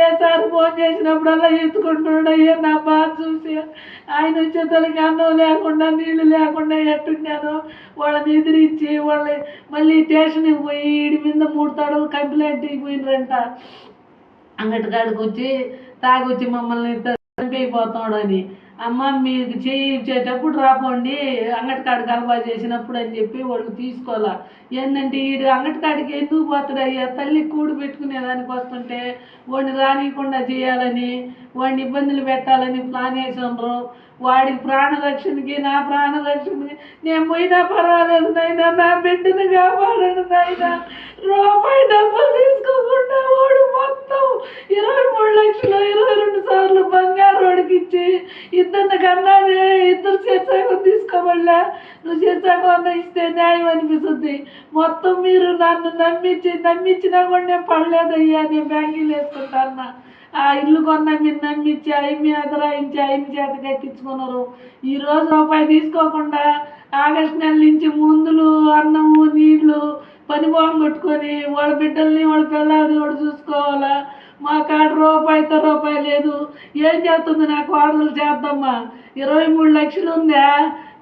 ఏసారి phone చేసినప్పుడల్లా ఎత్తుకుంటున్నాడు అయ్యా నా బాధ చూసి. ఆయన వచ్చేతలకి అన్నం లేకుండా నీళ్ళు లేకుండా ఎట్టున్నాను వాళ్ళని ఎదిరించి వాళ్ళని మళ్ళీ స్టేషన్కి పోయి ఈడి మీద మూడు తడవలు కంప్లైంట్ ఇవ్వపోయినరంట అంగటి కాడికి వచ్చి తాగొచ్చి మమ్మల్ని చంపైపోతాడు అని అమ్మ మీకు చేయించేటప్పుడు రాపోండి అంగటి కాడికి చేసినప్పుడు అని చెప్పి వాళ్ళు తీసుకోవాలా? ఏంటంటే ఈడు అంగటికాడికి ఎందుకు పోతాడయ్యా? తల్లి కూడు పెట్టుకునేదానికి వస్తుంటే వాడిని రానియకుండా చేయాలని వాడిని ఇబ్బందులు పెట్టాలని ప్లాన్ వేసినారు వాడికి ప్రాణరక్షణకి నా ప్రాణరక్షణకి నేను పోయినా పర్వాలేదు నాయన నా బిడ్డను కాపాడను నాయన. రూపాయి డబ్బులు తీసుకోకుండా వాడు మొత్తం ఇరవై మూడు లక్షలు ఇరవై రెండు సార్లు బంగారు వాడికి ఇచ్చి ఇద్దరిని కన్నానే ఇద్దరు చేసాకం తీసుకోమల్లా నువ్వు చేసాకం అన్న ఇస్తే న్యాయం అనిపిస్తుంది. మొత్తం మీరు నన్ను నమ్మించి నమ్మించినా కూడా నేను పడలేదయ్యా నేను బ్యాంకింగ్ వేసుకుంటాను ఆ ఇల్లు కొన్న మీరు నమ్మించి అయ్యి ఎదురాయించి అయ్యి చేత కట్టించుకున్నారు. ఈ రోజు రూపాయి తీసుకోకుండా ఆగస్ట్ నెల నుంచి ముందులు అన్నము నీళ్ళు పని బాగా కొట్టుకొని వాళ్ళ బిడ్డల్ని వాళ్ళ పిల్లల్ని వాడు చూసుకోవాలా? మా కాడ రూపాయితో రూపాయి లేదు. ఏం చేస్తుంది నాకు కోడలు చేద్దామా ఇరవై మూడు లక్షలు ఉందా?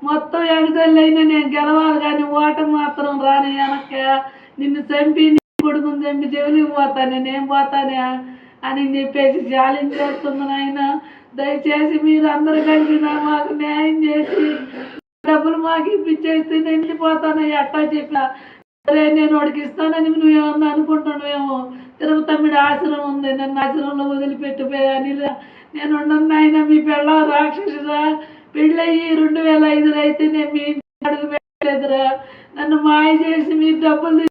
మొత్తం ఎగజల్లి అయినా నేను గెలవాలి కానీ ఓటం మాత్రం రాని వెనక నిన్ను చంపి నీ కొడుకుని చంపి జైలుకి పోతా నేను పోతానే అని చెప్పేసి ఛాలెంజ్ చేస్తుంది నాయన. దయచేసి మీరు అందరు కలిసి మాకు న్యాయం చేసి డబ్బులు మాకు ఇప్పించేస్తే నేను వెళ్ళిపోతాను ఎట్టా చెప్పిన. సరే నేను వాడికి ఇస్తానని నువ్వేమన్నా అనుకుంటున్నావేమో. నాశనం ఆశ్రమం ఉంది నన్ను ఆశ్రమంలో వదిలిపెట్టిపోయా అనిలా నేను ఉన్నాయన నాయన మీ పిల్ల రాక్షసురా పెళ్ళయ్యి రెండు వేల ఐదులో అయితే నేను మీ ఇంటి అడుగు పెట్టలేదురా. నన్ను మాయ చేసి మీరు డబ్బులు